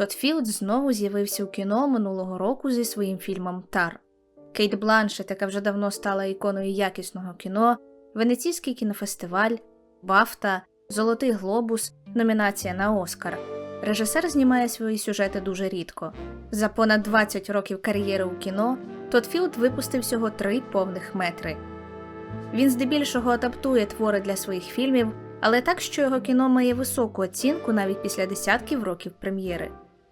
Тодд Філд знову з'явився у кіно минулого року зі своїм фільмом Тар. Кейт Бланшет, яка вже давно стала іконою якісного кіно, Венеційський кінофестиваль, Бафта, Золотий Глобус, номінація на Оскар. Режисер знімає свої сюжети дуже рідко. За понад 20 років кар'єри у кіно Тодд Філд випустив всього три повних метри. Він здебільшого адаптує твори для своїх фільмів, але так, що його кіно має високу оцінку навіть після десятків років прем'єри.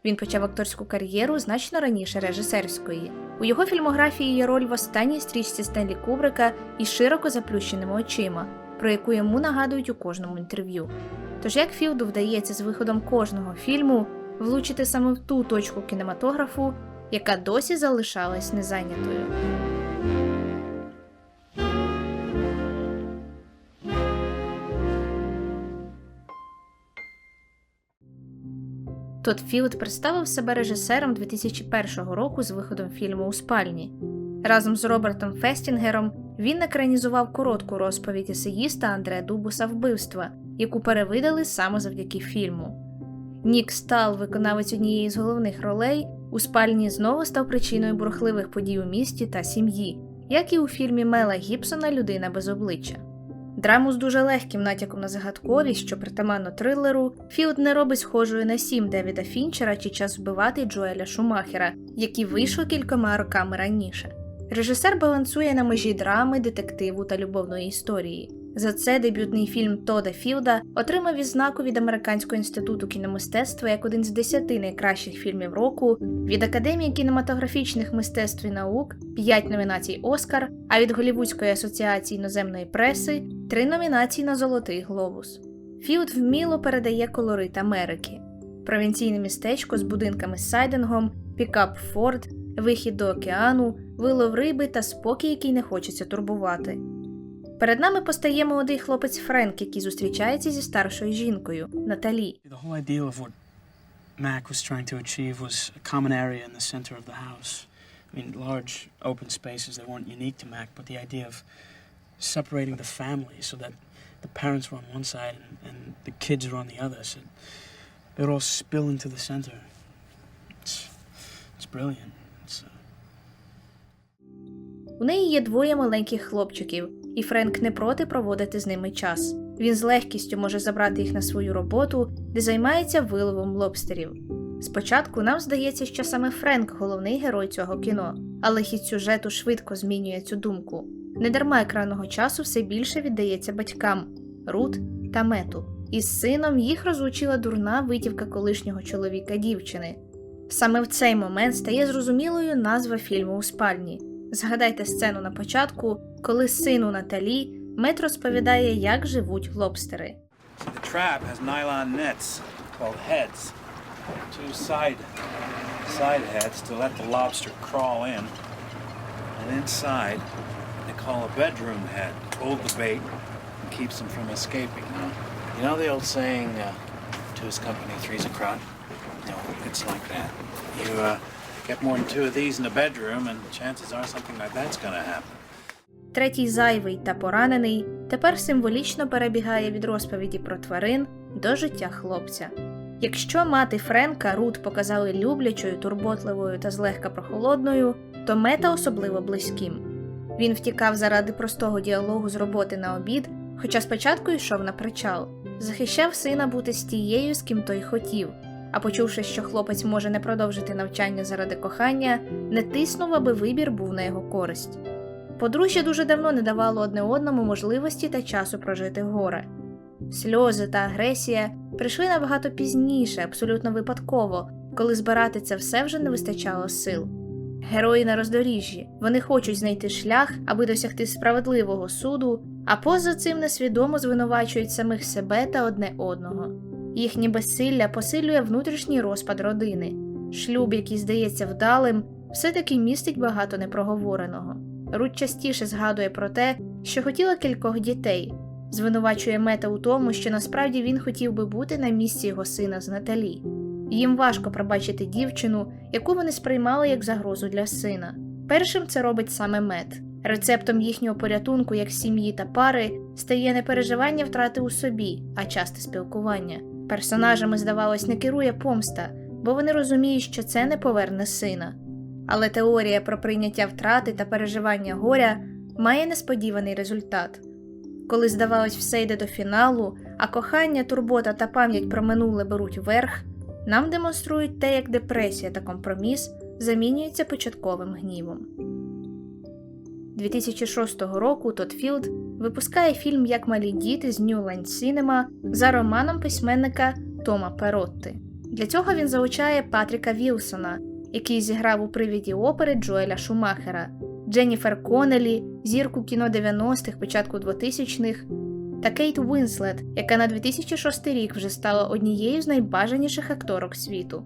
Він почав акторську кар'єру значно раніше режисерської. У його фільмографії є роль в останній стрічці Стенлі Кубрика із широко заплющеними очима, про яку йому нагадують у кожному інтерв'ю. Тож як Філду вдається з виходом кожного фільму влучити саме в ту точку кінематографу, яка досі залишалась незайнятою. Тодд Філд представив себе режисером 2001 року з виходом фільму у спальні. Разом з Робертом Фестінгером він екранізував коротку розповідь есеїста Андрея Дубуса вбивства, яку перевидали саме завдяки фільму. Нік Стал, виконавець однієї з головних ролей, у спальні знову став причиною бурхливих подій у місті та сім'ї, як і у фільмі Мела Гібсона Людина без обличчя. Драму з дуже легким натяком на загадковість, що притаманно трилеру, Філд не робить схожою на сім Девіда Фінчера чи час вбивати Джоеля Шумахера, які вийшли кількома роками раніше. Режисер балансує на межі драми, детективу та любовної історії. За це дебютний фільм Тода Філда отримав відзнаку від Американського інституту кіномистецтва як один з десяти найкращих фільмів року, від Академії кінематографічних мистецтв і наук 5 номінацій Оскар, а від Голівудської асоціації іноземної преси 3 номінації на Золотий Глобус. Філд вміло передає колорит Америки, провінційне містечко з будинками з сайдингом, пікап Форд, вихід до океану, вилов риби та спокій, який не хочеться турбувати. Перед нами постає молодий хлопець Френк, який зустрічається зі старшою жінкою Наталі. Mac was trying to achieve was a common area in the center of the house. I mean, large open spaces that weren't unique to Mac, but the idea of separating the family so that the parents were on one side and, and the kids were on the other. So they would all spill into the center. It's, it's brilliant. It's, uh, У неї є двоє маленьких хлопчиків, і Френк не проти проводити з ними час. Він з легкістю може забрати їх на свою роботу, де займається виловом лобстерів. Спочатку нам здається, що саме Френк головний герой цього кіно, але хід сюжету швидко змінює цю думку. Недарма екранного часу все більше віддається батькам Рут та Мету. Із сином їх розлучила дурна витівка колишнього чоловіка дівчини. Саме в цей момент стає зрозумілою назва фільму у спальні. Згадайте сцену на початку, коли сину Наталі Мет розповідає, як живуть лобстери. Two. You know the old saying, uh, two's company, three's a crowd? Know, it's like that. You uh, get more than two of these in the bedroom, and chances are something like that's gonna happen. Третій зайвий та поранений тепер символічно перебігає від розповіді про тварин до життя хлопця. Якщо мати Френка Рут показали люблячою, турботливою та злегка прохолодною, то мета особливо близьким. Він втікав заради простого діалогу з роботи на обід, хоча спочатку йшов на причал, захищав сина бути з тією, з ким той хотів, а почувши, що хлопець може не продовжити навчання заради кохання, не тиснув, аби вибір був на його користь. Подружжя дуже давно не давало одне одному можливості та часу прожити горе. Сльози та агресія прийшли набагато пізніше, абсолютно випадково, коли збирати це все вже не вистачало сил. Герої на роздоріжжі вони хочуть знайти шлях, аби досягти справедливого суду, а поза цим несвідомо звинувачують самих себе та одне одного. Їхнє безсилля посилює внутрішній розпад родини. Шлюб, який здається вдалим, все-таки містить багато непроговореного. Рут частіше згадує про те, що хотіла кількох дітей, звинувачує мета у тому, що насправді він хотів би бути на місці його сина з Наталі. Їм важко пробачити дівчину, яку вони сприймали як загрозу для сина. Першим це робить саме мет. Рецептом їхнього порятунку як сім'ї та пари стає не переживання втрати у собі, а часте спілкування. Персонажами, здавалось, не керує помста, бо вони розуміють, що це не поверне сина. Але теорія про прийняття втрати та переживання горя має несподіваний результат. Коли, здавалось, все йде до фіналу, а кохання, турбота та пам'ять про минуле беруть верх, нам демонструють те, як депресія та компроміс замінюються початковим гнівом. 2006 року Тодд Філд випускає фільм Як малі діти з New Line Cinema за романом письменника Тома Перотти. Для цього він залучає Патріка Вілсона, який зіграв у привіді опери Джоеля Шумахера, Дженніфер Коннелі, зірку кіно 90-х, початку 2000-х, та Кейт Уінслет, яка на 2006 рік вже стала однією з найбажаніших акторок світу.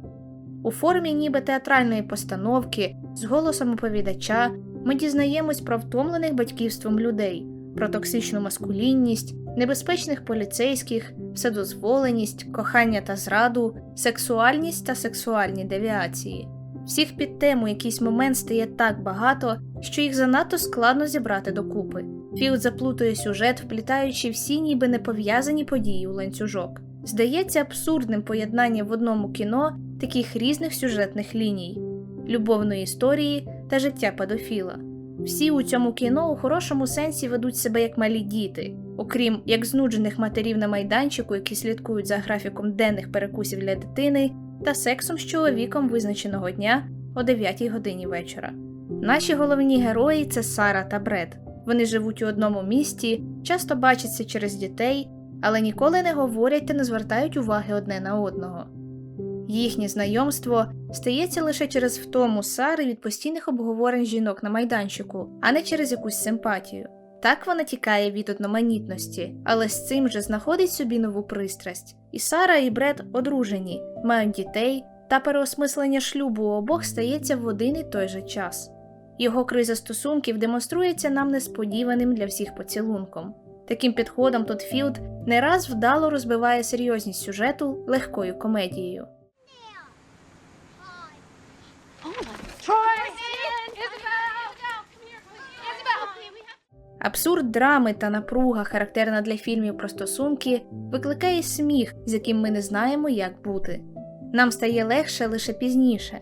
У формі ніби театральної постановки з голосом оповідача ми дізнаємось про втомлених батьківством людей, про токсичну маскулінність, небезпечних поліцейських, вседозволеність, кохання та зраду, сексуальність та сексуальні девіації. Всіх під тему якийсь момент стає так багато, що їх занадто складно зібрати докупи. Філд заплутує сюжет, вплітаючи всі ніби не пов'язані події у ланцюжок. Здається абсурдним поєднання в одному кіно таких різних сюжетних ліній, любовної історії та життя педофіла. Всі у цьому кіно у хорошому сенсі ведуть себе як малі діти, окрім як знуджених матерів на майданчику, які слідкують за графіком денних перекусів для дитини, та сексом з чоловіком визначеного дня о 9 годині вечора. Наші головні герої це Сара та Бред. Вони живуть у одному місті, часто бачаться через дітей, але ніколи не говорять та не звертають уваги одне на одного. Їхнє знайомство стається лише через втому Сари від постійних обговорень жінок на майданчику, а не через якусь симпатію. Так вона тікає від одноманітності, але з цим же знаходить собі нову пристрасть. І Сара і Бред одружені, мають дітей, та переосмислення шлюбу у обох стається в один і той же час. Його криза стосунків демонструється нам несподіваним для всіх поцілунком. Таким підходом Тодд Філд не раз вдало розбиває серйозність сюжету легкою комедією. Абсурд драми та напруга, характерна для фільмів про стосунки, викликає сміх, з яким ми не знаємо, як бути. Нам стає легше лише пізніше.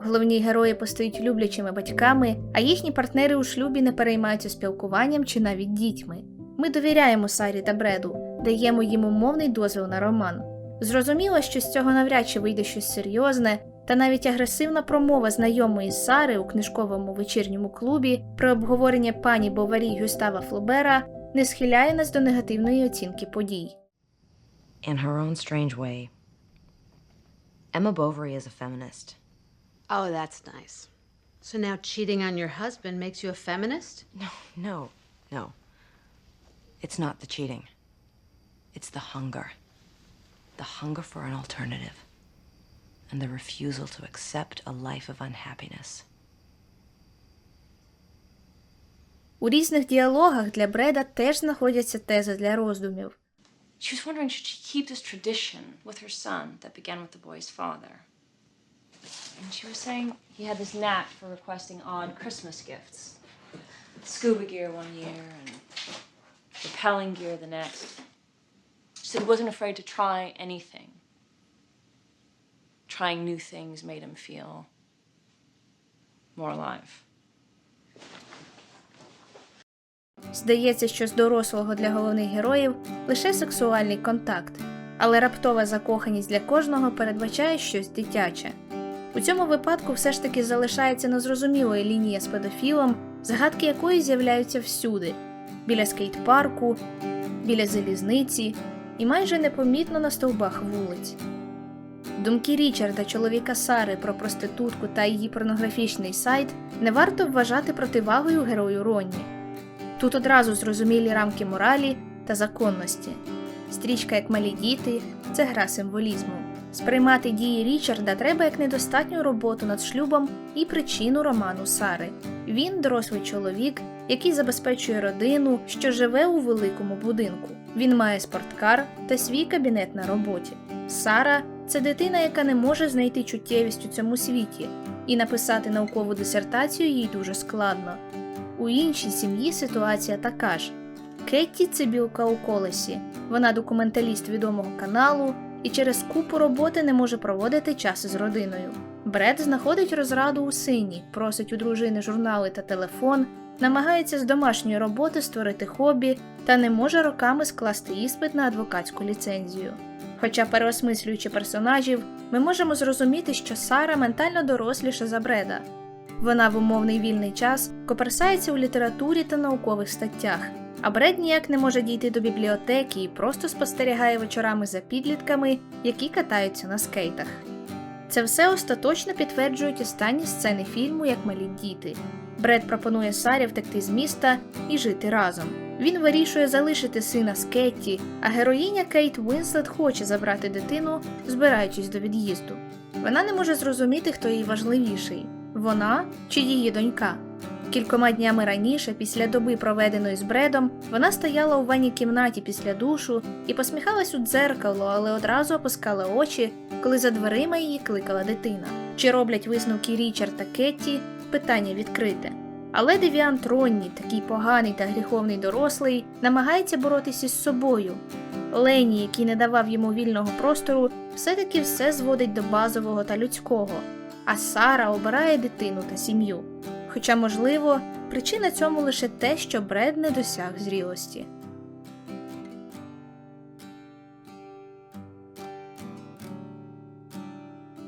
Головні герої постають люблячими батьками, а їхні партнери у шлюбі не переймаються спілкуванням чи навіть дітьми. Ми довіряємо Сарі та Бреду, даємо їм умовний дозвіл на роман. Зрозуміло, що з цього навряд чи вийде щось серйозне, та навіть агресивна промова знайомої Сари у книжковому вечірньому клубі про обговорення пані Боварі Гюстава Флобера не схиляє нас до негативної оцінки подій. In her own strange way, Emma Bovary is a feminist. Oh, that's nice. So now cheating on your husband makes you a feminist? No, no, no. It's not the cheating. It's the hunger. The hunger for an alternative. And the refusal to accept a life of unhappiness. У різних діалогах для Бреда теж знаходяться тези для роздумів. She was wondering should she keep this tradition with her son that began with the boy's father. And she was saying he had this knack for requesting odd Christmas gifts. Scuba gear one year and rappelling gear the next. She said he wasn't afraid to try anything. Trying new things made him feel more alive. Здається, що з дорослого для головних героїв лише сексуальний контакт, але раптова закоханість для кожного передбачає щось дитяче. У цьому випадку все ж таки залишається незрозумілою лінія з педофілом, згадки якої з'являються всюди: біля скейт-парку, біля залізниці і майже непомітно на стовбах вулиць. Думки Річарда, чоловіка Сари про проститутку та її порнографічний сайт не варто вважати противагою герою Ронні. Тут одразу зрозумілі рамки моралі та законності. Стрічка як малі діти це гра символізму. Сприймати дії Річарда треба як недостатню роботу над шлюбом і причину роману Сари. Він дорослий чоловік, який забезпечує родину, що живе у великому будинку. Він має спорткар та свій кабінет на роботі. Сара це дитина, яка не може знайти чуттєвість у цьому світі, і написати наукову дисертацію їй дуже складно. У іншій сім'ї ситуація така ж. Кетті це білка у колесі. Вона документаліст відомого каналу, і через купу роботи не може проводити час із родиною. Бред знаходить розраду у сині, просить у дружини журнали та телефон, намагається з домашньої роботи створити хобі та не може роками скласти іспит на адвокатську ліцензію. Хоча, переосмислюючи персонажів, ми можемо зрозуміти, що Сара ментально доросліша за Бреда. Вона в умовний вільний час коперсається у літературі та наукових статтях, а Бред ніяк не може дійти до бібліотеки і просто спостерігає вечорами за підлітками, які катаються на скейтах. Це все остаточно підтверджують останні сцени фільму як малі діти. Бред пропонує Сарі втекти з міста і жити разом. Він вирішує залишити сина з Кетті, а героїня Кейт Уінслет хоче забрати дитину, збираючись до від'їзду. Вона не може зрозуміти, хто їй важливіший вона чи її донька. Кількома днями раніше, після доби, проведеної з бредом, вона стояла у ванній кімнаті після душу і посміхалась у дзеркало, але одразу опускала очі, коли за дверима її кликала дитина. Чи роблять висновки Річард та Кетті? Питання відкрите. Але Девіан Тронні, такий поганий та гріховний дорослий, намагається боротися з собою. Лені, який не давав йому вільного простору, все-таки все зводить до базового та людського, а Сара обирає дитину та сім'ю. Хоча, можливо, причина цьому лише те, що Бред не досяг зрілості.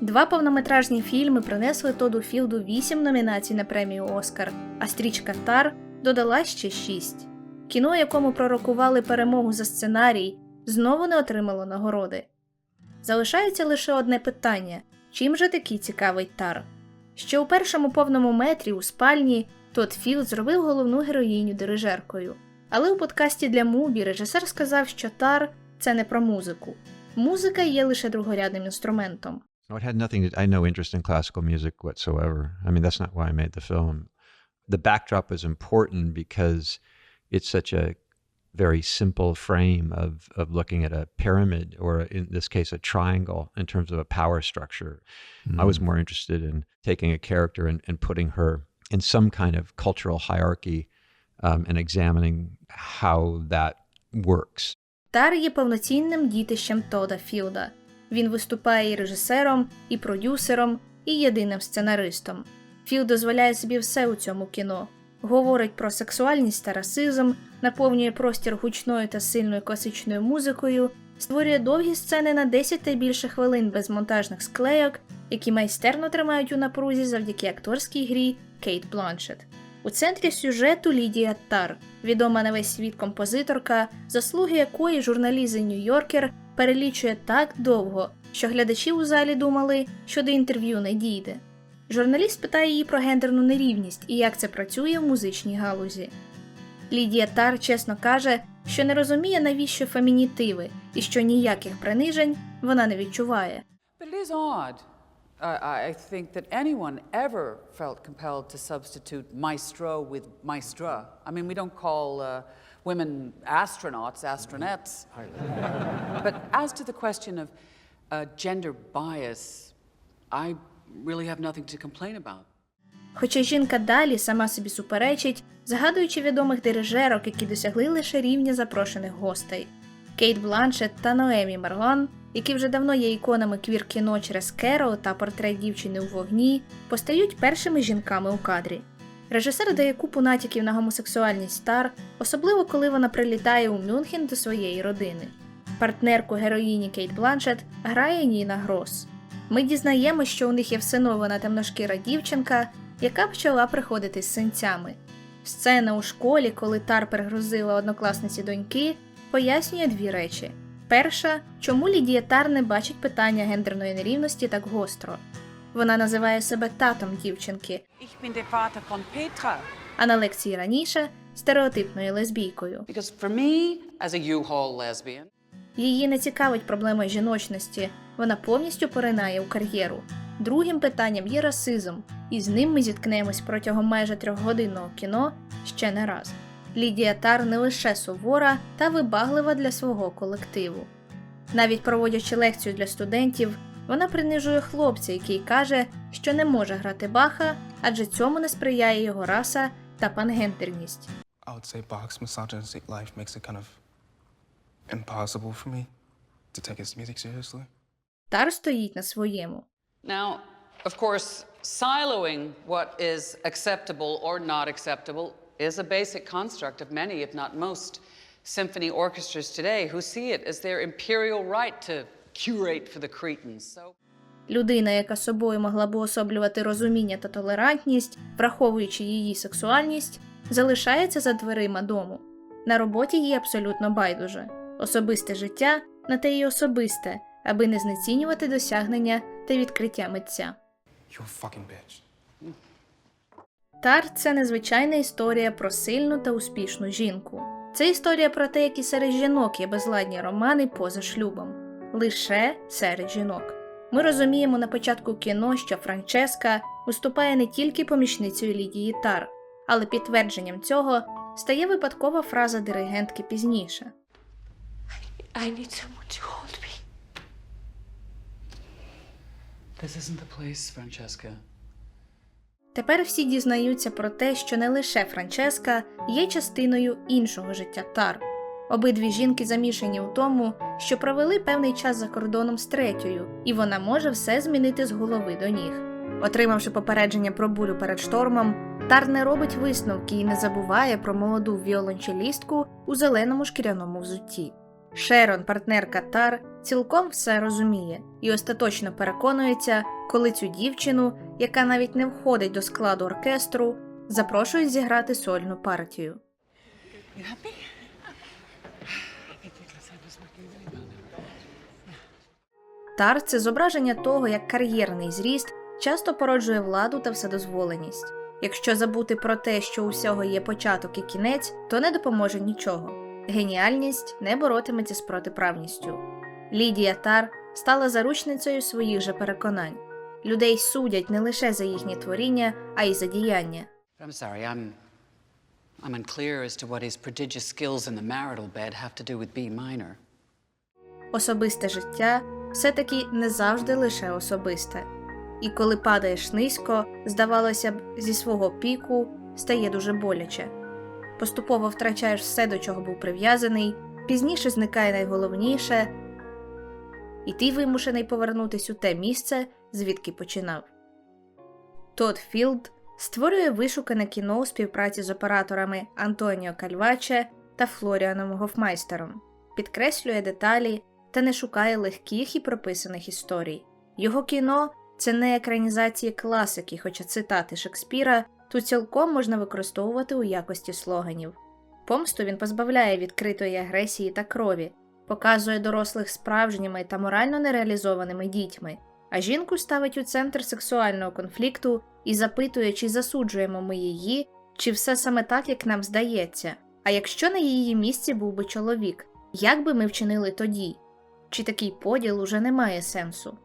Два повнометражні фільми принесли Тоду Філду 8 номінацій на премію Оскар, а стрічка Тар додала ще 6. Кіно, якому пророкували перемогу за сценарій, знову не отримало нагороди. Залишається лише одне питання: чим же такий цікавий Тар? Ще у першому повному метрі у спальні Тод Філд зробив головну героїню дирижеркою. Але у подкасті для Мубі режисер сказав, що Тар це не про музику. Музика є лише другорядним інструментом. No, it had nothing to. I had no interest in classical music whatsoever. I mean, that's not why I made the film. The backdrop is important because it's such a very simple frame of of looking at a pyramid, or in this case, a triangle, in terms of a power structure. I was more interested in taking a character and, and putting her in some kind of cultural hierarchy um, and examining how that works. Тар є повноцінним дітищем Тода Філда. Він виступає і режисером, і продюсером, і єдиним сценаристом. Філд дозволяє собі все у цьому кіно. Говорить про сексуальність та расизм, наповнює простір гучною та сильною класичною музикою, створює довгі сцени на 10 та більше хвилин без монтажних склейок, які майстерно тримають у напрузі завдяки акторській грі Кейт Бланшет. У центрі сюжету Лідія Тар, відома на весь світ композиторка, заслуги якої New Yorker перелічує так довго, що глядачі у залі думали, що до інтерв'ю не дійде. Журналіст питає її про гендерну нерівність і як це працює в музичній галузі. Лідія Тар чесно каже, що не розуміє, навіщо фемінітиви і що ніяких принижень вона не відчуває. I think that anyone ever felt compelled to substitute maestro with maestra. I mean, we don't call uh, women astronauts astronettes. but as to the question of uh, gender bias, I really have nothing to complain about. Хоча жінка далі сама собі суперечить, згадуючи відомих дирижерок, які досягли лише рівня запрошених гостей Кейт Бланшет та Ноемі Марлан, які вже давно є іконами квір-кіно через Керол та портрет дівчини у вогні, постають першими жінками у кадрі. Режисер дає купу натяків на гомосексуальність Стар, особливо коли вона прилітає у Мюнхен до своєї родини. Партнерку героїні Кейт Бланшет грає Ніна Грос. Ми дізнаємося, що у них є всинована темношкіра дівчинка, яка почала приходити з синцями. Сцена у школі, коли Тар перегрузила однокласниці доньки, пояснює дві речі: перша, чому Лідія Тар не бачить питання гендерної нерівності так гостро. Вона називає себе татом дівчинки, Ich bin der Vater von Petra. а на лекції раніше стереотипною лесбійкою. Because for me, as a U-Haul lesbian, Її не цікавить проблема жіночності, вона повністю поринає у кар'єру. Другим питанням є расизм, і з ним ми зіткнемось протягом майже трьохгодинного кіно ще не раз. Лідія Тар не лише сувора та вибаглива для свого колективу. Навіть проводячи лекцію для студентів, вона принижує хлопця, який каже, що не може грати Баха, адже цьому не сприяє його раса та пангендерність. I would say Bach's misogynistic life makes it kind of impossible for me. to take his music seriously. Тар стоїть на своєму. Now, of course, siloing what is acceptable or not acceptable is a basic construct of many, if not most, symphony orchestras today who see it as their imperial right to curate for the cretins. So Людина, яка собою могла б уособлювати розуміння та толерантність, враховуючи її сексуальність, залишається за дверима дому. На роботі їй абсолютно байдуже. Особисте життя на те й особисте, аби не знецінювати досягнення та відкриття митця. You're fucking bitch. Тар це незвичайна історія про сильну та успішну жінку. Це історія про те, як і серед жінок є безладні романи поза шлюбом. Лише серед жінок. Ми розуміємо на початку кіно, що Франческа виступає не тільки помічницею Лідії Тар, але підтвердженням цього стає випадкова фраза диригентки пізніше. I need someone to hold me. this isn't the place, Francesca. Тепер всі дізнаються про те, що не лише Франческа є частиною іншого життя Тар. Обидві жінки замішані у тому, що провели певний час за кордоном з третьою, і вона може все змінити з голови до ніг. Отримавши попередження про бурю перед штормом, Тар не робить висновки і не забуває про молоду віолончелістку у зеленому шкіряному взутті. Шерон, партнерка Тар, цілком все розуміє і остаточно переконується, коли цю дівчину, яка навіть не входить до складу оркестру, запрошують зіграти сольну партію. Тар це зображення того, як кар'єрний зріст часто породжує владу та вседозволеність. Якщо забути про те, що у всього є початок і кінець, то не допоможе нічого. Геніальність не боротиметься з протиправністю. Лідія Тар стала заручницею своїх же переконань. Людей судять не лише за їхні творіння, а й за діяння. I'm sorry, I'm I'm unclear as to what his prodigious skills in the marital bed have to do with B minor. Особисте життя все-таки не завжди лише особисте. І коли падаєш низько, здавалося б, зі свого піку стає дуже боляче. Поступово втрачаєш все, до чого був прив'язаний, пізніше зникає найголовніше, і ти вимушений повернутись у те місце, звідки починав. Тодд Філд створює вишукане кіно у співпраці з операторами Антоніо Кальваче та Флоріаном Гофмайстером, підкреслює деталі та не шукає легких і прописаних історій. Його кіно це не екранізації класики, хоча цитати Шекспіра тут цілком можна використовувати у якості слоганів. Помсту він позбавляє відкритої агресії та крові, показує дорослих справжніми та морально нереалізованими дітьми, а жінку ставить у центр сексуального конфлікту і запитує, чи засуджуємо ми її, чи все саме так, як нам здається. А якщо на її місці був би чоловік, як би ми вчинили тоді? Чи такий поділ уже не має сенсу?